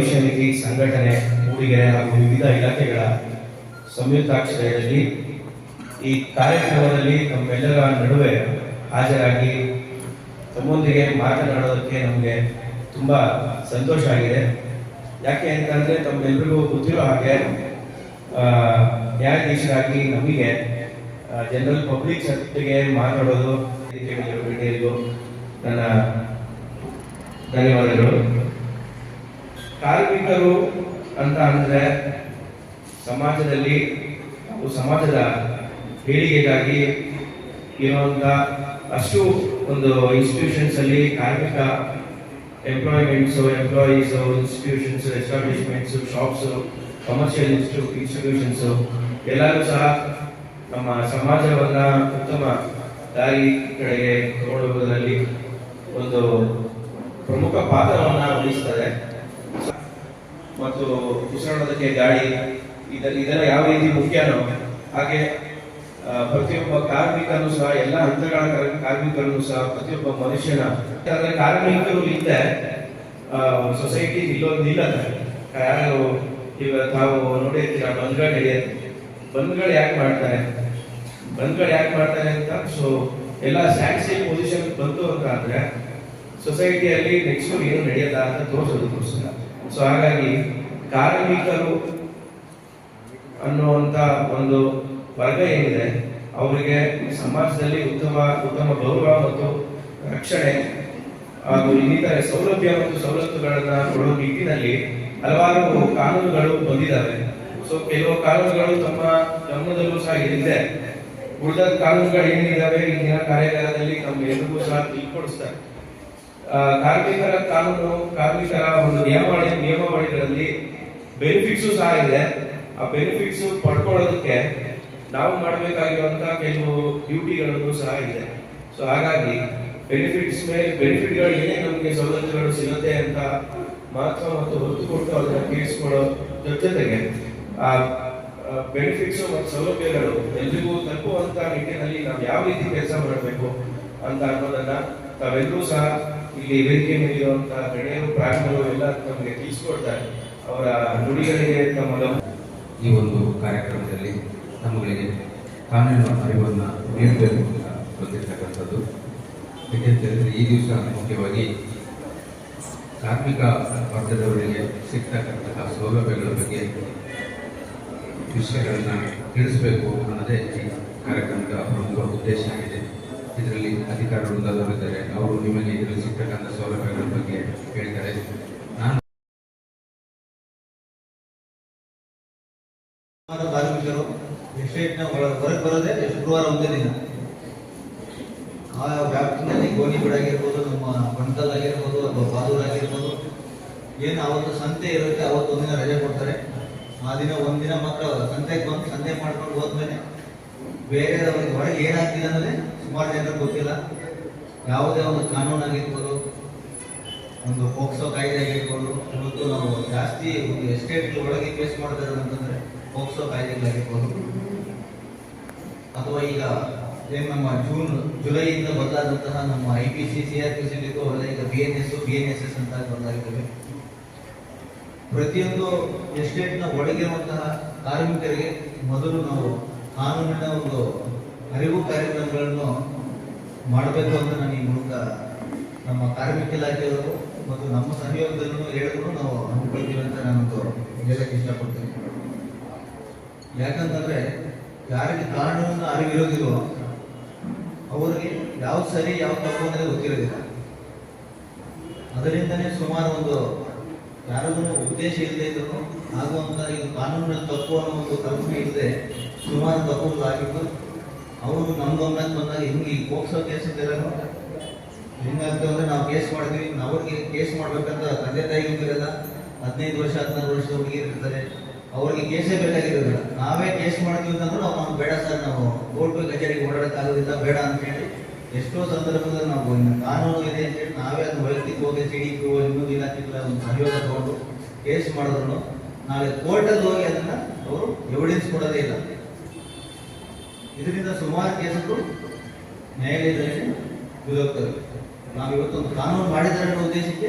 ಭವಿಷ್ಯ ನಿಧಿ ಸಂಘಟನೆ, ಮೂಡಿಗೆರೆ ಹಾಗೂ ವಿವಿಧ ಇಲಾಖೆಗಳ ಸಂಯುಕ್ತಾಶ್ರಯದಲ್ಲಿ ಈ ಕಾರ್ಯಕ್ರಮದಲ್ಲಿ ನಮ್ಮೆಲ್ಲರ ನಡುವೆ ಹಾಜರಾಗಿ ತಮ್ಮೊಂದಿಗೆ ಮಾತನಾಡೋದಕ್ಕೆ ನಮಗೆ ತುಂಬ ಸಂತೋಷ ಆಗಿದೆ. ಯಾಕೆ ಅಂತಂದರೆ ತಮ್ಮೆಲ್ಲರಿಗೂ ಗೊತ್ತಿರೋ ಹಾಗೆ ನ್ಯಾಯಾಧೀಶರಾಗಿ ನಮಗೆ ಜನರಲ್ ಪಬ್ಲಿಕ್ ಜೊತೆಗೆ ಮಾತಾಡೋದು ನನ್ನ ಧನ್ಯವಾದಗಳು. ಕಾರ್ಮಿಕರು ಅಂತ ಅಂದ್ರೆ ಸಮಾಜದಲ್ಲಿ ಸಮಾಜದ ಏಳಿಗೆಗಾಗಿ ಇರುವಂತ ಅಷ್ಟು ಒಂದು ಇನ್ಸ್ಟಿಟ್ಯೂಷನ್ಸ್ ಅಲ್ಲಿ ಕಾರ್ಮಿಕ employments employees institutions establishments shops commercial institutions ಎಲ್ಲರೂ ಸಹ ನಮ್ಮ ಸಮಾಜವನ್ನ ಉತ್ತಮ ದಾರಿ ಕಡೆಗೆ ನೋಡುವುದರಲ್ಲಿ ಒಂದು ಪ್ರಮುಖ ಪಾತ್ರವನ್ನ ವಹಿಸ್ತದೆ. ಮತ್ತು ಉಸಿರಾಡೋದಕ್ಕೆ ಗಾಳಿ ಇದೆಲ್ಲ ಇದೆಲ್ಲ ಯಾವ ರೀತಿ ಮುಖ್ಯನೋ ಹಾಗೆ ಪ್ರತಿಯೊಬ್ಬ ಕಾರ್ಮಿಕನು ಸಹ, ಎಲ್ಲ ಹಂತಗಳ ಕರ್- ಕಾರ್ಮಿಕರನ್ನು ಸಹ, ಪ್ರತಿಯೊಬ್ಬ ಮನುಷ್ಯನ ಕಾರ್ಮಿಕರು ಇದ್ದೆ ಸೊಸೈಟಿ ಇಲ್ಲೊಂದು ನಿಲ್ಲತ್ತೆ ಯಾರು, ಈಗ ತಾವು ನೋಡಿರ್ತೀರ ಬಂದ್ಗಳು ನಡೆಯುತ್ತೆ ಬಂದ್ಗಳು ಯಾಕೆ ಮಾಡ್ತಾರೆ? ಬಂದ್ಗಳು ಯಾಕೆ ಮಾಡ್ತಾರೆ ಅಂತ? ಸೊ ಎಲ್ಲ ಸ್ಯಾಕ್ಸಿ ಪೊಸಿಷನ್ ಬಂತು ಅಂತ ಅಂದ್ರೆ ಸೊಸೈಟಿಯಲ್ಲಿ ನೆಕ್ಸ್ಟ್ ಏನು ನಡೆಯಲ್ಲ ಅಂತ ತೋರಿಸೋದಕ್ಕೋಸ್ಕರ ಸೊ ಹಾಗಾಗಿ ಕಾರ್ಮಿಕರು ಅನ್ನುವಂಥ ಒಂದು ವರ್ಗ ಏನಿದೆ, ಅವರಿಗೆ ಸಮಾಜದಲ್ಲಿ ಉತ್ತಮ ಉತ್ತಮ ಗೌರವ ಮತ್ತು ರಕ್ಷಣೆ ಹಾಗೂ ಇನ್ನಿತರ ಸೌಲಭ್ಯ ಮತ್ತು ಸವಲತ್ತುಗಳನ್ನ ಕೊಡುವ ನಿಟ್ಟಿನಲ್ಲಿ ಹಲವಾರು ಕಾನೂನುಗಳು ಬಂದಿದ್ದಾವೆ. ಸೊ ಕೆಲವು ಕಾನೂನುಗಳು ತಮ್ಮ ಗಮನದಲ್ಲೂ ಸಹ ಇದೆ ಉಳಿದ ಕಾನೂನುಗಳು ಏನಿದ್ದಾವೆ ಇಂದಿನ ಕಾರ್ಯಾಗಾರದಲ್ಲಿ ನಮ್ಗೆಲ್ಲರಿಗೂ ಸಹ ತಿಳ್ಕೊಡಿಸ್ತಾರೆ. ಕಾರ್ಮಿಕರ ಕಾನೂನು, ಕಾರ್ಮಿಕರ ಒಂದು ನಿಯಮಾವಳಿ, ನಿಯಮಾವಳಿಗಳಲ್ಲಿ ಬೆನಿಫಿಟ್ಸು ಸಹ ಇದೆ. ಆ ಬೆನಿಫಿಟ್ಸು ಪಡ್ಕೊಳ್ಳೋದಕ್ಕೆ ನಾವು ಮಾಡಬೇಕಾಗಿರುವಂತಹ ಕೆಲವು ಡ್ಯೂಟಿಗಳನ್ನು ಸಹ ಇದೆ. ಸೊ ಹಾಗಾಗಿ ಬೆನಿಫಿಟ್ಸ್ ಮೇಲೆ ಬೆನಿಫಿಟ್ಗಳು ಏನೇ ನಮಗೆ ಸೌಲಭ್ಯಗಳು ಸಿಗುತ್ತೆ ಅಂತ ಮಹತ್ವ ಮತ್ತು ಒತ್ತು ಕೊಟ್ಟು ಅದನ್ನು ಕೇಳಿಸ್ಕೊಳ್ಳೋ ಜೊತೆಗೆ ಆ ಬೆನಿಫಿಟ್ಸ್ ಮತ್ತು ಸೌಲಭ್ಯಗಳು ಎಲ್ರಿಗೂ ತಲುಪುವಂತ ನಿಟ್ಟಿನಲ್ಲಿ ನಾವು ಯಾವ ರೀತಿ ಕೆಲಸ ಮಾಡಬೇಕು ಅಂತ ಅನ್ನೋದನ್ನ ತಾವೆಲ್ಲರೂ ಸಹ ಇಲ್ಲಿ ವೇದಿಕೆ ಮೇಲಿರುವಂತಹ ಗಣ್ಯರು ಪ್ರಾಣಿಗಳು ಎಲ್ಲ ನಮಗೆ ತಿಳಿಸಿಕೊಡ್ತಾರೆ. ಅವರ ನುಡಿಗಳಿಗೆ ತಮ್ಮ ಗಮನ ಈ ಒಂದು ಕಾರ್ಯಕ್ರಮದಲ್ಲಿ ನಮ್ಮಗಳಿಗೆ ಕಾನೂನು ಅರಿವನ್ನು ನೀಡಬೇಕು ಅಂತ ಬಂದಿರತಕ್ಕಂಥದ್ದು ಏಕೆಂತಂದರೆ ಈ ದಿವಸ ಮುಖ್ಯವಾಗಿ ಕಾರ್ಮಿಕ ವರ್ಗದವರಿಗೆ ಸಿಗ್ತಕ್ಕಂತಹ ಸೌಲಭ್ಯಗಳ ಬಗ್ಗೆ ವಿಷಯಗಳನ್ನು ತಿಳಿಸಬೇಕು ಅನ್ನೋದೇ ಈ ಕಾರ್ಯಕ್ರಮದ ಪ್ರಮುಖ ಉದ್ದೇಶ ಇದರಲ್ಲಿ ಅವರು ನಿಮಗೆ ಇದರಲ್ಲಿ ಸಿಗ್ತಕ್ಕಂಥ ಸೌಲಭ್ಯಗಳ ಬಗ್ಗೆ ಹೇಳ್ತಾರೆ ನಾನು ಕಾರ್ಮಿಕರು ಎಸ್ಟೇಟ್ನ ಹೊರಗೆ ಬರೋದೇ ಶುಕ್ರವಾರ ಒಂದೇ ದಿನ. ಆ ವ್ಯಾಪ್ತಿನಲ್ಲಿ ಗೋಣಿಬೀಡು ಆಗಿರ್ಬೋದು, ನಮ್ಮ ಬಣ್ಕಲ್ ಆಗಿರ್ಬೋದು, ಅಥವಾ ಬಾದೂರ್ ಆಗಿರ್ಬೋದು, ಏನು ಅವತ್ತು ಸಂತೆ ಇರುತ್ತೆ, ಅವತ್ತು ಒಂದಿನ ರಜೆ ಕೊಡ್ತಾರೆ. ಆ ದಿನ ಒಂದಿನ ಮಾತ್ರ ಸಂತೆಗೆ ಬಂದು ಸಂತೆ ಮಾಡ್ಕೊಂಡು ಹೋದ್ಮೇಲೆ ಬೇರೆ ಹೊರಗೆ ಏನಾಗ್ತಿದೆ ಅಂದ್ರೆ ಸುಮಾರು ಜನರಿಗೆ ಗೊತ್ತಿಲ್ಲ. ಯಾವುದೇ ಒಂದು ಕಾನೂನು ಆಗಿರ್ಬೋದು ಒಂದು ಪೋಕ್ಸೋ ಕಾಯ್ದೆ ಆಗಿರ್ಬೋದು ಇವತ್ತು ನಾವು ಜಾಸ್ತಿ ಒಂದು ಎಸ್ಟೇಟ್ ಒಳಗೆ ಕೇಸ್ ಮಾಡ್ತಾ ಅಂತಂದರೆ ಅಂತಂದ್ರೆ ಪೋಕ್ಸೋ ಕಾಯ್ದೆಗಳಾಗಿರ್ಬೋದು. ಅಥವಾ ಈಗ ಏನು ನಮ್ಮ ಜೂನ್, ಜುಲೈಯಿಂದ ಬದಲಾದಂತಹ ನಮ್ಮ I P C C R P C B ಈಗ B N S, B N S S ಅಂತ ಬದಲಾಗಿದ್ದಾವೆ ಪ್ರತಿಯೊಂದು ಎಸ್ಟೇಟ್ನ ಒಳಗಿರುವಂತಹ ಕಾರ್ಮಿಕರಿಗೆ ಮೊದಲು ನಾವು ಕಾನೂನಿನ ಒಂದು ಅರಿವು ಕಾರ್ಯಕ್ರಮಗಳನ್ನು ಮಾಡಬೇಕು ಅಂತ ನಾನು ಈ ಮೂಲಕ ನಮ್ಮ ಕಾರ್ಮಿಕ ಇಲಾಖೆಯವರು ಮತ್ತು ನಮ್ಮ ಸಹಯೋಗದಲ್ಲೂ ಹೇಳಿದ್ರು. ನಾವು ಹಮ್ಮಿಕೊಳ್ತೀವಿ ಅಂತ ನಾನೊಂದು ಹೇಳಕ್ಕೆ ಇಷ್ಟಪಡ್ತೀನಿ. ಯಾಕಂತಂದ್ರೆ ಯಾರಿಗೆ ಕಾನೂನಿನ ಅರಿವಿರೋದಿಲ್ಲ ಅವರಿಗೆ ಯಾವ ಸರಿ ಯಾವ ತಪ್ಪು ಅನ್ನೋದು ಗೊತ್ತಿರೋದಿಲ್ಲ. ಅದರಿಂದನೇ ಸುಮಾರು ಒಂದು ಯಾರಿಗೂ ಉದ್ದೇಶ ಇಲ್ಲದೆ ಇದ್ರು ಆಗುವಂತ ಈ ಕಾನೂನಿನಲ್ಲಿ ತಪ್ಪು ಅನ್ನೋ ಒಂದು ಕಲ್ಪನೆ ಇಲ್ಲದೆ ಸುಮಾರು ತಪ್ಪುಗಳಾಗಿದ್ದು ಅವರು ನಮ್ಮ ಗಮನಕ್ಕೆ ಬಂದಾಗ ಹಿಂಗೆ ಈ ಪೋಕ್ಸೋ ಕೇಸ್ ಇದ್ದಾರೆ ಹೆಂಗಾಗ್ತದೆ ಅಂದ್ರೆ ನಾವು ಕೇಸ್ ಮಾಡಿದ್ವಿ ಅವ್ರಿಗೆ ಕೇಸ್ ಮಾಡ್ಬೇಕಂತ ತಂದೆ ತಾಯಿಗೂ ಇರಲ್ಲ. ಹದಿನೈದು ವರ್ಷ, ಹದಿನಾರು ವರ್ಷದ ಹುಡುಗಿರು ಇರ್ತಾರೆ. ಅವ್ರಿಗೆ ಕೇಸೇ ಬೇಕಾಗಿರೋದಿಲ್ಲ. ನಾವೇ ಕೇಸ್ ಮಾಡ್ತೀವಿ ಅಂತಂದ್ರೆ ನಾವು ನಮ್ಗೆ ಬೇಡ ಸರ್, ನಾವು ಕೋರ್ಟ್ ಕಚೇರಿಗೆ ಓಡಾಡೋಕ್ಕಾಗೋದಿಲ್ಲ ಬೇಡ ಅಂತ ಹೇಳಿ ಎಷ್ಟೋ ಸಂದರ್ಭದಲ್ಲಿ ನಾವು ಕಾನೂನು ಇದೆ ಅಂತ ಹೇಳಿ ನಾವೇ ಅದನ್ನ ವೈಯಕ್ತಿಕವಾಗಿ ಸಿ ಡಿ ಪಿ ಇನ್ನೊಂದು ಇಲಾಖೆಗಳ ಒಂದು ಸಹಯೋಗ ತಗೊಂಡು ಕೇಸ್ ಮಾಡಿದ್ರು. ನಾಳೆ ಕೋರ್ಟಲ್ಲಿ ಹೋಗಿ ಅದನ್ನು ಅವರು ಎವಿಡೆನ್ಸ್ ಕೊಡೋದೇ ಇಲ್ಲ. ಇದರಿಂದ ಸುಮಾರು ಕೇಸುಗಳು ನ್ಯಾಯಾಲಯದಲ್ಲಿ ಬಿದ್ದೋಗ್ತವೆ ನಾವು ಇವತ್ತೊಂದು ಕಾನೂನು ಮಾಡಿದ್ದಾರೆ ಅನ್ನೋ ಉದ್ದೇಶಕ್ಕೆ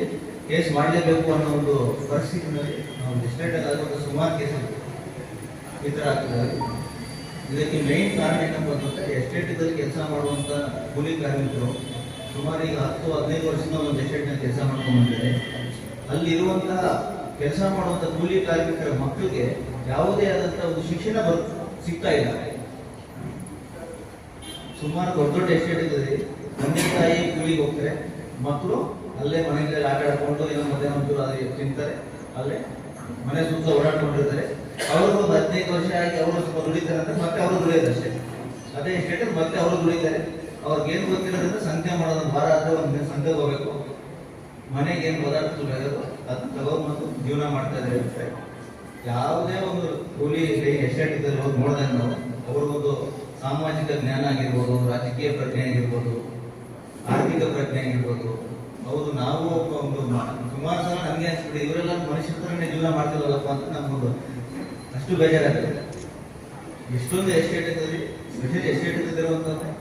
ಕೇಸ್ ಮಾಡಲೇಬೇಕು ಅನ್ನೋ ಒಂದು ಪರಿಸ್ಥಿತಿನಲ್ಲಿ ನಾವು ಡಿಸ್ಟ್ರಿಕ್ಟ್ ಆಗುವಂಥ ಸುಮಾರು ಕೇಸುಗಳು ಈ ಥರ ಆಗ್ತದೆ ಇದಕ್ಕೆ ಮೇನ್ ಕಾರಣ ಏನಪ್ಪ ಅಂತಂದ್ರೆ ಎಸ್ಟೇಟ್ದಲ್ಲಿ ಕೆಲಸ ಮಾಡುವಂಥ ಕೂಲಿ ಕಾರ್ಮಿಕರು ಸುಮಾರು ಈಗ ಹತ್ತು, ಹದಿನೈದು ವರ್ಷದಿಂದ ಒಂದು ಎಸ್ಟೇಟ್ನಲ್ಲಿ ಕೆಲಸ ಮಾಡ್ಕೊಂಡು ಬಂದಿದ್ದಾರೆ. ಅಲ್ಲಿರುವಂಥ ಕೆಲಸ ಮಾಡುವಂಥ ಕೂಲಿ ಕಾರ್ಮಿಕರ ಮಕ್ಕಳಿಗೆ ಯಾವುದೇ ಆದಂಥ ಒಂದು ಶಿಕ್ಷಣ ಬರ್ ಸಿಗ್ತಾ ಇಲ್ಲ. ಸುಮಾರು ದೊಡ್ಡ ದೊಡ್ಡ ಎಸ್ಟೇಟ್ ಇರ್ತದೆ ತಂದೆ ತಾಯಿ ಕೂಲಿಗೆ ಹೋಗ್ತಾರೆ. ಮಕ್ಕಳು ಅಲ್ಲೇ ಮನೆಯಲ್ಲಿ ಆಟ ಆಡ್ಕೊಂಡು ಏನೋ ಮಧ್ಯಾಹ್ನ ಒಂಚೂರು ಅದೇ ತಿಂತಾರೆ. ಅಲ್ಲೇ ಮನೆ ಸುತ್ತ ಓಡಾಡ್ಕೊಂಡಿರ್ತಾರೆ. ಅವರು ಒಂದು ಹದಿನೈದು ವರ್ಷ ಆಗಿ ಅವರು ಸ್ವಲ್ಪ ದುಡಿತಾರೆ ಅಂದರೆ ಮತ್ತೆ ಅವರು ದುಡಿಯೋದು ಅಷ್ಟೇ. ಅದೇ ಎಸ್ಟೇಟ್ ಮತ್ತೆ ಅವರು ದುಡಿತಾರೆ. ಅವ್ರಿಗೆ ಏನು ಗೊತ್ತಿರೋದ್ರಿಂದ ಸಂತೆ ಮಾಡೋದು ಭಾರ ವಾರ ಆದ್ರೆ ಒಂದು ದಿನ ಸಂತೆಗೆ ಹೋಗ್ಬೇಕು. ಮನೆಗೆ ಏನು ಪದಾರ್ಥ ಬೇಕಾದ್ರು ಅದನ್ನ ತಗೊಂಡು ಬಂದು ಜೀವನ ಮಾಡ್ತಾ ಇದ್ದಾರೆ ಯಾವುದೇ ಒಂದು ಕೂಲಿ ಎಸ್ಟೇಟ್ ಇದ್ದಲ್ಲಿ ಹೋಗಿ ನೋಡಿದಾಗ ನಾವು ಅವ್ರಿಗೊಂದು ಸಾಮಾಜಿಕ ಜ್ಞಾನ ಆಗಿರ್ಬೋದು, ರಾಜಕೀಯ ಪ್ರಜ್ಞೆ ಆಗಿರ್ಬೋದು, ಆರ್ಥಿಕ ಪ್ರಜ್ಞೆ ಆಗಿರ್ಬೋದು, ಹೌದು, ನಾವು ಒಂದು ಸುಮಾರು ಸಲ ನನಗೆ ಅನ್ಸ್ಬಿಟ್ಟು ಇವರೆಲ್ಲ ಮನುಷ್ಯರ ಥರನೇ ಜೀವನ ಮಾಡ್ತಿರಲ್ಲಪ್ಪ ಅಂತ ನಮ್ಗೊಂದು ಅಷ್ಟು ಬೇಜಾರಾಗ್ತದೆ. ಎಷ್ಟೊಂದು ಎಸ್ಟೇಟ್ ಇರ್ತದೆ ಸ್ಪೆಷಲ್ ಎಸ್ಟೇಟ್ ಇದ್ದಿರುವಂತಂದ್ರೆ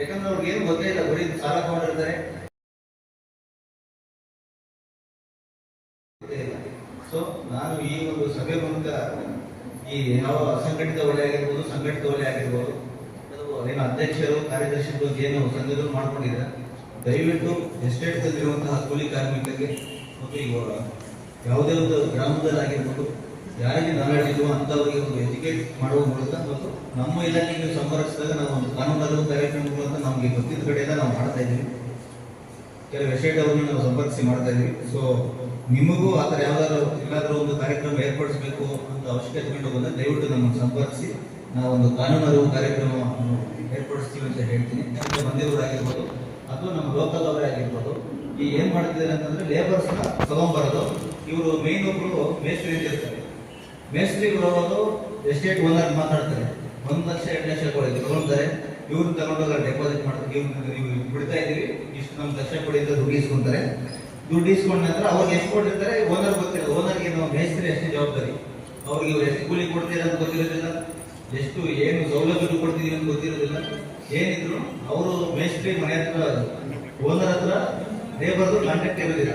ಯಾಕಂದ್ರೆ ಅವ್ರಿಗೆ ಏನು ಗೊತ್ತೇ ಇಲ್ಲ, ಬರೀ ಸಾಲ ತಗೊಂಡಿರ್ತಾರೆ. ಸೊ ನಾನು ಈ ಒಂದು ಸಭೆ ಮೂಲಕ ಈ ಯಾವ ಅಸಂಘಟಿತ ವಲಯ ಆಗಿರ್ಬೋದು, ಸಂಘಟಿತ ವಲಯ ಆಗಿರ್ಬೋದು ಅಧ್ಯಕ್ಷರು, ಕಾರ್ಯದರ್ಶಿಗಳು ಏನು ಸಂಘಗಳು ಮಾಡ್ಕೊಂಡಿದ್ದಾರೆ? ದಯವಿಟ್ಟು ಎಸ್ಟೇಟ್ಗಳಲ್ಲಿರುವಂತಹ ಕೂಲಿ ಕಾರ್ಮಿಕರಿಗೆ ಮತ್ತು ಈಗ ಯಾವುದೇ ಒಂದು ಗ್ರಾಮದಲ್ಲಾಗಿರ್ಬೋದು, ಯಾರಿಗೆ ನಾಲೆಡ್ಜ್ ಅಂಥವರಿಗೆ ಒಂದು ಎಜುಕೇಟ್ ಮಾಡುವ ಮೂಲಕ ಮತ್ತು ನಮ್ಮ ಇಲಾಖೆಗೆ ಸಂಪರ್ಕಿಸಿದಾಗ ನಾವು ಒಂದು ಕಾನೂನು ಕಾರ್ಯಕ್ರಮಗಳು ಅಂತ ನಮಗೆ ಗೊತ್ತಿದ್ದ ಕಡೆಯಿಂದ ನಾವು ಮಾಡ್ತಾ ಇದ್ದೀವಿ. ಕೆಲವು ಎಸ್ಟೇಟ್ ಅವರನ್ನು ನಾವು ಸಂಪರ್ಕಿಸಿ ಮಾಡ್ತಾ ಇದ್ದೀವಿ. ಸೊ ನಿಮಗೂ ಆ ಥರ ಯಾವ್ದಾದ್ರು ಎಲ್ಲಾದರೂ ಒಂದು ಕಾರ್ಯಕ್ರಮ ಏರ್ಪಡಿಸಬೇಕು ಅಂತ ಅವಶ್ಯಕತೆ ಕಂಡು ಬಂದ್ರೆ ದಯವಿಟ್ಟು ನಮ್ಮನ್ನು ಸಂಪರ್ಕಿಸಿ ನಾವು ಒಂದು ಕಾನೂನು ಅರಿವು ಕಾರ್ಯಕ್ರಮವನ್ನು ಏರ್ಪಡಿಸ್ತೀವಿ ಅಂತ ಹೇಳ್ತೀನಿ. ಬಂದಿರೋರಾಗಿರ್ಬೋದು ಅಥವಾ ನಮ್ಮ ಲೋಕಲ್ ಅವರೇ ಆಗಿರ್ಬೋದು. ಈ ಏನು ಮಾಡ್ತಿದ್ದಾರೆ ಅಂತಂದ್ರೆ ಲೇಬರ್ಸ್ನ ತಗೊಂಬರೋದು. ಇವರು ಮೇನ್ ಒಬ್ರು ಮೇಸ್ತ್ರಿ ಅಂತ ಇರ್ತಾರೆ. ಮೇಸ್ತ್ರಿಗಳು ಹೋಗೋದು ಎಸ್ಟೇಟ್ ಓನರ್ ಮಾತಾಡ್ತಾರೆ. ಒಂದು ಲಕ್ಷ, ಎರಡು ಲಕ್ಷ ಕೊಡಿ ತಗೊಂಡ್ತಾರೆ ಇವ್ರನ್ನ ತಗೊಂಡೋಗ ಡೆಪಾಸಿಟ್ ಮಾಡ್ತಾರೆ. ಇವ್ರನ್ನ ನೀವು ಬಿಡ್ತಾ ಇದೀವಿ ಇಷ್ಟು ನಮ್ಮ ಲಕ್ಷ ಕೊಡಿ ಅಂತ ದುಡ್ಡು ಇಸ್ಕೊಂತಾರೆ ದುಡ್ಡು ಇಸ್ಕೊಂಡ ನಂತರ ಅವ್ರಿಗೆ ಎಷ್ಟು ಕೊಟ್ಟಿರ್ತಾರೆ ಓನರ್ ಗೊತ್ತಿಲ್ಲ. ಓನರ್ಗೆ ನಾವು ಮೇಸ್ತ್ರಿ ಅಷ್ಟೇ ಜವಾಬ್ದಾರಿ. ಅವ್ರಿಗೆ ಇವ್ರು ಎಷ್ಟು ಕೂಲಿ ಕೊಡ್ತೀರ ಅಂತ ಗೊತ್ತಿರೋದಿಲ್ಲ. ಎಷ್ಟು ಏನು ಸೌಲಭ್ಯಗಳು ಕೊಡ್ತಿದೀವಿ ಅಂತ ಗೊತ್ತಿರೋದಿಲ್ಲ. ಏನಿದ್ರು ಅವರು ಮೇಸ್ಟ್ರಿ ಮನೆ ಹತ್ರ ಓನರ್ ಹತ್ರ ಲೇಬರ್ದು ಕಾಂಟ್ಯಾಕ್ಟ್ ಇರೋದಿಲ್ಲ.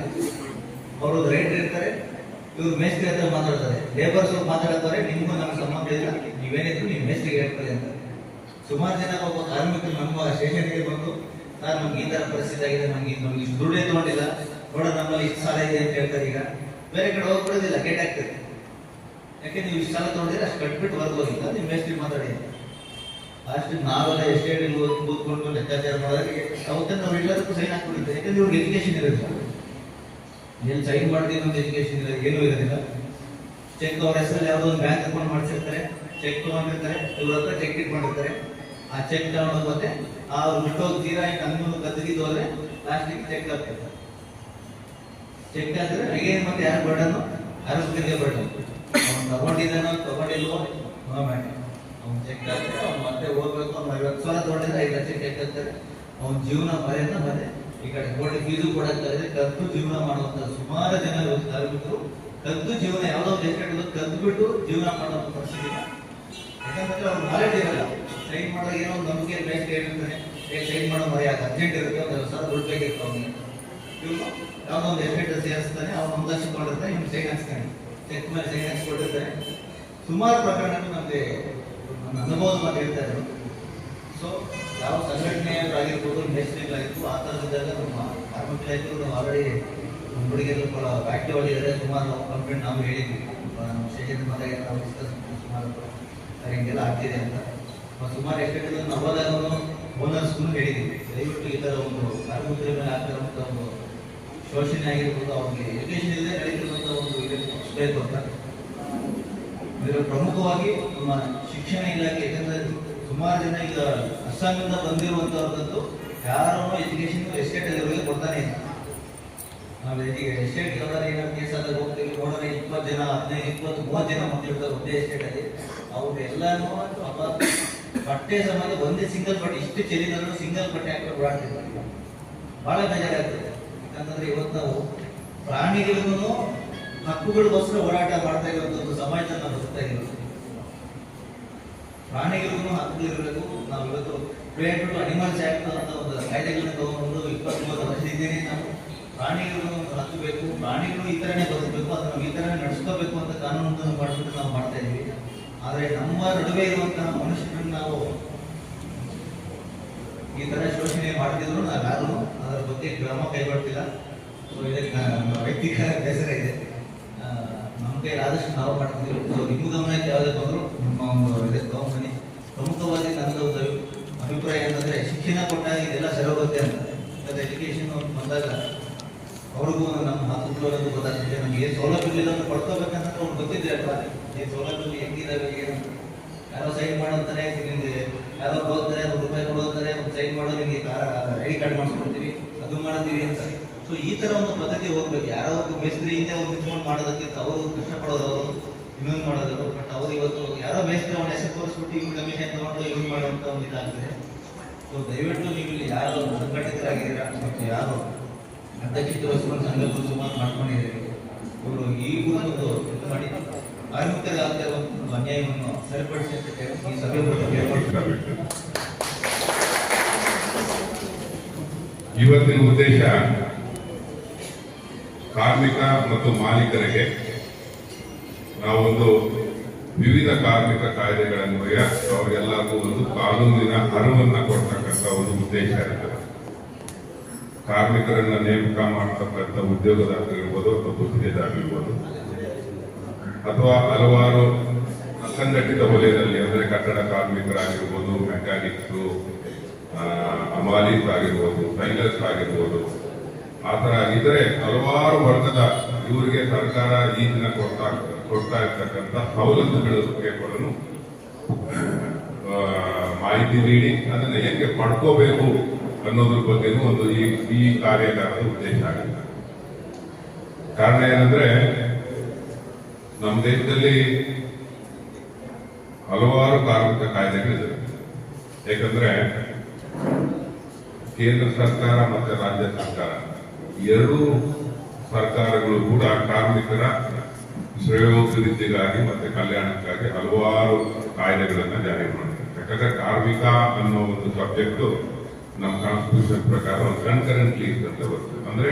ಅವರು ರೈಟ್ ಇರ್ತಾರೆ, ಇವ್ರು ಮೇಸ್ತ್ರಿ ಹತ್ರ ಮಾತಾಡ್ತಾರೆ. ಲೇಬರ್ಸ್ ಅವ್ರು ಮಾತಾಡ್ತಾರೆ, ನಿಮ್ಗೂ ನಮ್ಗೆ ಸಂಬಂಧ ಇಲ್ಲ, ನೀವೇನಿದ್ರು ನೀವು ಮೇಸ್ತ್ರಿಗೆ ಹೇಳ್ತಾರೆ ಅಂತ. ಸುಮಾರು ಜನ ಒಬ್ಬ ಕಾರ್ಮಿಕರು ನಮ್ಮ ಸ್ಟೇಷನ್ಗೆ ಬಂದು, ಸರ್, ನಮ್ಗೆ ಈ ಥರ ಪರಿಸ್ಥಿತಿ ಆಗಿದೆ, ನಮ್ಗೆ ನಮ್ಗೆ ಇಷ್ಟು ದುಡ್ಡೇ ತೊಗೊಂಡಿಲ್ಲ. ನೋಡ ನಮ್ಮಲ್ಲಿ ಇಷ್ಟು ಸಾಲ ಇದೆ ಅಂತ ಹೇಳ್ತಾರೆ ಈಗ. ಬೇರೆ ಕಡೆ ಹೋಗ್ಬಿಡೋದಿಲ್ಲ ಕೆಟ್ಟ ಆಗ್ತದೆ ಯಾಕೆ ನೀವು ಇಷ್ಟು ಸಾಲ ತಗೊಂಡಿದ್ರೆ ಅಷ್ಟು ಕಟ್ಬಿಟ್ಟು ಬರ್ಬೋದು ಹೋಗಿಲ್ಲ ನಿಮ್ಮ ಎಷ್ಟು ಮಾತಾಡಿ. ಅಷ್ಟು ನಾವೆಲ್ಲ ಹೋಗಿ ಕೂತ್ಕೊಂಡು ಲೆಕ್ಕಾಚಾರ ಮಾಡೋದಕ್ಕೆ ಅವತ್ತೆ ನಾವು ಎಲ್ಲದಕ್ಕೂ ಸೈನ್ ಹಾಕ್ಬಿಟ್ಟಿದ್ದೆ. ಯಾಕಂದ್ರೆ ಇವ್ರಿಗೆ ಎಜುಕೇಶನ್ ಇರೋದಿಲ್ಲ ಏನು ಸೈನ್ ಮಾಡಿದ್ರೆ ಒಂದು ಎಜುಕೇಶನ್ ಇಲ್ಲ, ಏನೂ ಇರೋದಿಲ್ಲ. ಚೆಕ್ ಅವ್ರ ಹೆಸರಲ್ಲಿ ಯಾವುದೋ ಒಂದು ಬ್ಯಾಂಕ್ ಅಕೌಂಟ್ ಮಾಡಿಸಿರ್ತಾರೆ. ಚೆಕ್ ತಗೊಂಡಿರ್ತಾರೆ, ಇವ್ರ ಹತ್ರ ಚೆಕ್ ಇಟ್ಕೊಂಡಿರ್ತಾರೆ ಆ ಚೆಕ್ ತಗೊಂಡು ಮತ್ತೆ ಆ ಬಿಟ್ಟೋಗಿ ತೀರಾ ಕಣ್ಣು ಕದಗಿದ್ದು ಹೋದ್ರೆ ಲಾಸ್ಟಿಗೆ ಚೆಕ್ ಹಾಕ್ತಾರೆ ಚೆಕ್ ಹಾಕಿದ್ರೆ ಅಗೇನ್ ಮತ್ತೆ ಯಾರು ಬರ್ಡನ್ನು ಅರಸ್ಕರಿಗೆ ಬರ್ಡನ್ ಅವ್ನು ತಗೊಂಡಿದ್ದಾನೋ ತಗೊಂಡಿಲ್ವೋ ನೋ ಮ್ಯಾಟರ್ ಅವ್ನು ಚೆಕ್ ಮತ್ತೆ ಹೋಗ್ಬೇಕು ಐವತ್ತು ಸಾವಿರ ತಗೊಂಡಿದ್ರೆ ಐದು ಲಕ್ಷ ಅವ್ನ ಜೀವನ ಪರ್ಯಂತ ಬರೆ ಈ ಕಡೆ ಕೋಟಿ ಫೀಸು ಕೊಡಕ್ಕಾಗದೆ ಕದ್ದು ಜೀವನ ಮಾಡುವಂತ ಸುಮಾರು ಜನ ಕಾರ್ಮಿಕರು. ಕದ್ದು ಜೀವನ ಯಾವುದೋ ದೇಶ ಕದ್ದು ಬಿಟ್ಟು ಜೀವನ ಮಾಡುವಂತ ಪರಿಸ್ಥಿತಿ. ಯಾಕಂದ್ರೆ ಅವ್ರು ನಾಲೆಡ್ ಇರಲ್ಲ. ಟ್ರೈನ್ ಮಾಡೋ ಏನೋ ಒಂದು ನಂಬಿಕೆ ಬ್ಯಾಂಕ್ ಹೇಳಿರ್ತಾನೆ ಏ ಟ್ರೈನ್ ಮಾಡೋ ಮರಿ ಯಾಕೆ ಅರ್ಜೆಂಟ್ ಇರುತ್ತೆ ಒಂದು ಸಾವಿರ ದುಡ್ಡು ಅವನಿಗೆ. ಇವನು ಯಾವ್ದೊಂದು ಎಫೆಕ್ಟ್ ಸೇರಿಸ್ತಾನೆ, ಅವ್ನು ಒಂದು ಲಕ್ಷ ಕೊಡಿರ್ತಾನೆ ಇವ್ನು ಹಾಕ್ಸ್ತಾನೆ. ಚೆಕ್ ಮೇಲೆ ಸೈನ್ ಸುಮಾರು ಪ್ರಕರಣಗಳು ನಮಗೆ ಅನುಭವದ ಮಾತು ಹೇಳ್ತಾ ಇದ್ರು. ಸೊ ಯಾವ ಸಂಘಟನೆಯವರಾಗಿರ್ಬೋದು ಮೇಸ್ತ್ರಿಗಳಾಗಿರ್ಬೋದು, ಆ ಥರದಿದ್ದಾಗ ನಮ್ಮ ಕಾರ್ಮಿಕರಾಯಿತು ನಾವು ಆಲ್ರೆಡಿ ನಮ್ಮ ಹುಡುಗಿಯರು ಆಕ್ಟಿವ್ ಆಗಿದ್ದಾರೆ ಸುಮಾರು ಕಂಪ್ಲೇಂಟ್ ನಾವು ಹೇಳಿದ್ವಿ. ನಮ್ಮ ಸ್ಟೇಷನ್ ಬಂದಾಗ ನಾವು ಡಿಸ್ಕಸ್ ಸುಮಾರು ಹಿಂಗೆಲ್ಲ ಆಗ್ತಿದೆ ಅಂತ. ಸುಮಾರು ಎಫೆಕ್ಟ್ ನವದಾಗ ಓನರ್ಸ್ಗೂ ಹೇಳಿದ್ದೀವಿ ದಯವಿಟ್ಟು ಈ ಥರ ಒಂದು ಕಾರ್ಮಿಕರ ಮೇಲೆ ಆಗ್ತಿರುವಂಥ ಒಂದು ಶೋಷಣೆ ಆಗಿರ್ಬೋದು ಅವ್ರಿಗೆ ಎಜುಕೇಶನ್ ಇಲ್ಲದೆ ನಡೀತಿರುವಂಥ ಒಂದು ನಡೆಸಬೇಕು ಬರ್ತಾರೆ ಇದರ ಪ್ರಮುಖವಾಗಿ ನಮ್ಮ ಶಿಕ್ಷಣ ಇಲಾಖೆ, ಯಾಕಂದ್ರೆ ಸುಮಾರು ಜನ ಈಗ ಅಸ್ಸಾಮಿಂದ ಬಂದಿರುವಂತವ್ರದ್ದು ಯಾರು ಎಜುಕೇಶನ್ ಎಸ್ಟೇಟ್ ಆಗಿರೋರಿಗೆ ಕೊಡ್ತಾನೆ ಇಲ್ಲ. ನಾವು ಎಸ್ಟೇಟ್ ಯಾವ್ದಾರು ಏನಾದ್ರು ಕೇಸ್ ಆದಾಗ ಹೋಗ್ತೀವಿ ನೋಡೋಣ ಇಪ್ಪತ್ತು ಜನ, ಹದಿನೈದು, ಇಪ್ಪತ್ತು, ಮೂವತ್ತು ಜನ ಮಕ್ಕಳಿರ್ತಾರೆ ಒಂದೇ ಎಸ್ಟೇಟ್ ಅಲ್ಲಿ. ಎಲ್ಲಾನು ಅಪ್ಪ ಬಟ್ಟೆ ಸಮಾಜ ಒಂದೇ ಸಿಂಗಲ್ ಬಟ್ಟೆ, ಇಷ್ಟು ಚೆಲ್ಲಿದ್ರು ಸಿಂಗಲ್ ಬಟ್ಟೆ ಹಾಕಿ ಓಡಾಡ್ತಿದ್ದಾರೆ ಬಹಳ ಬೇಜಾರಾಗ್ತದೆ. ಯಾಕಂದ್ರೆ ಇವತ್ತು ನಾವು ಪ್ರಾಣಿಗಳಿಗೂ ಹಕ್ಕುಗಳಿಗೋಸ್ಕರ ಹೋರಾಟ ಮಾಡ್ತಾ ಇರುವಂತದ್ದು ಸಮಾಜದಲ್ಲಿ ನಾವು ಬದುಕ್ತಾ ಇರೋದು ಪ್ರಾಣಿಗಳಿಗೂ ಹಕ್ಕುಗಳಿರಬೇಕು ನಾವು ಇವತ್ತು ಪ್ರೇಟ್ ಅನಿಮಲ್ಸ್ ಆಕ್ಟ್ ಅಂತ ಒಂದು ಕಾಯ್ದೆಗಳನ್ನ ತಗೊಂಡು ಇಪ್ಪತ್ತು ಮೂವತ್ತು ವರ್ಷದಿದ್ದೇನೆ ನಾವು ಪ್ರಾಣಿಗಳಿಗೂ ಒಂದು ಹಕ್ಕು ಬೇಕು. ಪ್ರಾಣಿಗಳು ಈ ಥರನೇ ಬದುಕಬೇಕು. ಅದನ್ನು ನಾವು ಈ ಥರನೇ ನಡೆಸ್ಕೋಬೇಕು ಅಂತ ಕಾನೂನು ಮಾಡಿಬಿಟ್ಟು ನಾವು ಮಾಡ್ತಾ ಇದ್ದೀವಿ. ಆದರೆ ನಮ್ಮ ನಡುವೆ ಇರುವಂತಹ ಮನುಷ್ಯರನ್ನು ನಾವು ಈ ತರ ಶೋಷಣೆ ಮಾಡ್ತಿದ್ರು ನಾವು ಯಾರು ಅದರ ಬಗ್ಗೆ ಕ್ರಮ ಕೈಗೊಳ್ತಿಲ್ಲ. ಸೊ ಇದಕ್ಕೆ ವೈಯಕ್ತಿಕ ಬೇಸರ ಇದೆ. ನಮ್ಮ ಕೈ ಆದಷ್ಟು ನಾವು ಮಾಡ್ತಿದ್ದೀವಿ ಸೊ ನಿಮ್ಮ ಗಮನಕ್ಕೆ ಯಾವುದೇ ಬಂದರೂ ನಮ್ಮ ಇದಕ್ಕೆ ತಗೊಂಬನ್ನಿ ಪ್ರಮುಖವಾಗಿ ನನ್ನದು ಒಂದು ಅಭಿಪ್ರಾಯ ಏನಂದರೆ, ಶಿಕ್ಷಣ ಕೊಟ್ಟಾಗ ಇದೆಲ್ಲ ಸರಿ ಹೋಗುತ್ತೆ ಅಂತ. ಯಾಕಂದರೆ ಎಜುಕೇಷನ್ ಬಂದಾಗ ಅವ್ರಿಗೂ ನಮ್ಮ ಹತ್ತು ಗೊತ್ತಾಗ್ತಿದೆ ನಮಗೆ ಅಂತ ಪಡ್ಕೋಬೇಕಂತ ಅವ್ರು ಗೊತ್ತಿದ್ರೆ ಅಲ್ವಾ ಈ ಸೌಲಭ್ಯಗಳು ಹೆಂಗಿದಾವೆ, ಏನು, ಯಾರೋ ಸೈಡ್ ಮಾಡೋಂತಾರೆ ನಿಮ್ಗೆ ಯಾರೋ ಓದ್ತಾರೆ ಒಂದು ರೂಪಾಯಿ ಕೊಡೋತಾರೆ ಒಂದು ಸೈನ್ ಮಾಡೋ ನಿಮಗೆ ಐಡಿ ಕಾರ್ಡ್ ಮಾಡಿಸ್ಕೊಡ್ತೀವಿ, ಅದು ಮಾಡ್ತೀವಿ ಅಂತ. ಸೊ ಈ ಥರ ಒಂದು ಪದ್ಧತಿ ಹೋಗ್ಬೇಕು. ಯಾರೋ ಒಬ್ಬ ಮೇಸ್ತ್ರಿ ಹಿಂದೆ ಒಂದು ನಿಂತ್ಕೊಂಡು ಮಾಡೋದಕ್ಕಿಂತ ಅವರು ಕಷ್ಟಪಡೋದು ಅವರು, ಇನ್ನೊಂದು ಮಾಡೋದು ಬಟ್ ಅವ್ರು ಇವತ್ತು ಯಾರೋ ಮೇಸ್ತ್ರಿ ಅವನ ಹೆಸರು ತೋರಿಸ್ಬಿಟ್ಟು ಇವ್ನು ಕಮಿಷನ್ ತಗೊಂಡು ಇವ್ನು ಮಾಡುವಂತ ಒಂದು ಇದಾಗಿದೆ. ಸೊ ದಯವಿಟ್ಟು ನೀವು ಇಲ್ಲಿ ಯಾರು ಸಂಘಟಿತರಾಗಿದ್ದೀರಾ? ಮತ್ತು ಯಾರು ಅಧ್ಯಕ್ಷ ವಹಿಸ್ಕೊಂಡು ಸಂಘಗಳು ಸುಮಾರು ಮಾಡ್ಕೊಂಡಿದ್ದೀರಿ. ಅವರು ಈ ಒಂದು ಮಾಡಿ ಕಾರ್ಮಿಕರಾಗ್ತಾ ಒಂದು ಅನ್ಯಾಯವನ್ನು ಸರಿಪಡಿಸಿ ಈ ಸಭೆ ಮೂಲಕ ಇವತ್ತಿನ ಉದ್ದೇಶ ಕಾರ್ಮಿಕ ಮತ್ತು ಮಾಲೀಕರಿಗೆ ನಾವೊಂದು ವಿವಿಧ ಕಾರ್ಮಿಕ ಕಾಯ್ದೆಗಳನ್ವಯ ಅವರಿಗೆಲ್ಲರಿಗೂ ಒಂದು ಕಾನೂನಿನ ಅರಿವನ್ನ ಕೊಡ್ತಕ್ಕಂಥ ಒಂದು ಉದ್ದೇಶ ಇರ್ತದೆ. ಕಾರ್ಮಿಕರನ್ನ ನೇಮಕ ಮಾಡತಕ್ಕಂಥ ಉದ್ಯೋಗದಾರರಿರ್ಬೋದು ಅಥವಾ ಗುತ್ತಿಗೆದಾರರಿರ್ಬೋದು. ಅಥವಾ ಹಲವಾರು ಅಸಂಘಟಿತ ವಲಯದಲ್ಲಿ, ಅಂದರೆ ಕಟ್ಟಡ ಕಾರ್ಮಿಕರಾಗಿರ್ಬೋದು, ಮೆಕ್ಯಾನಿಕ್ಸು ಅಮಾಲೀಸ್ ಆಗಿರ್ಬೋದು ಟೈಲರ್ಸ್ ಆಗಿರ್ಬೋದು ಆ ಥರ ಇದ್ರೆ ಹಲವಾರು ವರ್ಗದ ಇವರಿಗೆ ಸರ್ಕಾರ ಈ ದಿನ ಕೊಡ್ತಾ ಕೊಡ್ತಾ ಇರ್ತಕ್ಕಂಥ ಸವಲತ್ತುಗಳ ಬಗ್ಗೆ ಆ, ಮಾಹಿತಿ ನೀಡಿ ಅದನ್ನ ಹೇಗೆ ಪಡ್ಕೋಬೇಕು ಅನ್ನೋದ್ರ ಬಗ್ಗೆನೂ ಒಂದು ಈ ಈ ಕಾರ್ಯಾಗಾರದ ಉದ್ದೇಶ ಆಗಿದೆ. ಕಾರಣ ಏನಂದ್ರೆ ನಮ್ಮ ದೇಶದಲ್ಲಿ ಹಲವಾರು ಕಾರ್ಮಿಕ ಕಾಯ್ದೆಗಳಿದೆ. ಯಾಕಂದ್ರೆ ಕೇಂದ್ರ ಸರ್ಕಾರ ಮತ್ತೆ ರಾಜ್ಯ ಸರ್ಕಾರ. ಎರಡೂ ಸರ್ಕಾರಗಳು ಕೂಡ ಕಾರ್ಮಿಕರ ಶ್ರೇಯೋಭಿವೃದ್ಧಿಗಾಗಿ ಮತ್ತೆ ಕಲ್ಯಾಣಕ್ಕಾಗಿ ಹಲವಾರು ಕಾಯ್ದೆಗಳನ್ನ ಜಾರಿ ಮಾಡಿದೆ ಯಾಕಂದ್ರೆ ಕಾರ್ಮಿಕ ಅನ್ನೋ ಒಂದು ಸಬ್ಜೆಕ್ಟು ನಮ್ಮ ಕಾನ್ಸ್ಟಿಟ್ಯೂಷನ್ ಪ್ರಕಾರ ಒಂದು ಕನ್ಕರೆಂಟ್ಲಿ ಅಂತ ಬರ್ತದೆ ಅಂದ್ರೆ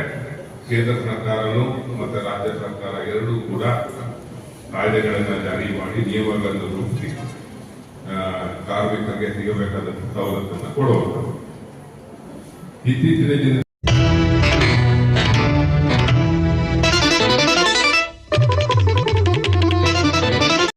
ಕೇಂದ್ರ ಸರ್ಕಾರನು ಮತ್ತೆ ರಾಜ್ಯ ಸರ್ಕಾರ ಎರಡೂ ಕೂಡ ಕಾಯ್ದೆಗಳನ್ನ ಜಾರಿ ಮಾಡಿ ನಿಯಮಗಳನ್ನು ರೂಪಿಸಿ ಕಾರ್ಮಿಕರಿಗೆ ಸಿಗಬೇಕಾದ ಸವಲತ್ತನ್ನು ಕೊಡುವಂಥದ್ದು ಇತ್ತೀಚಿನ ದಿನ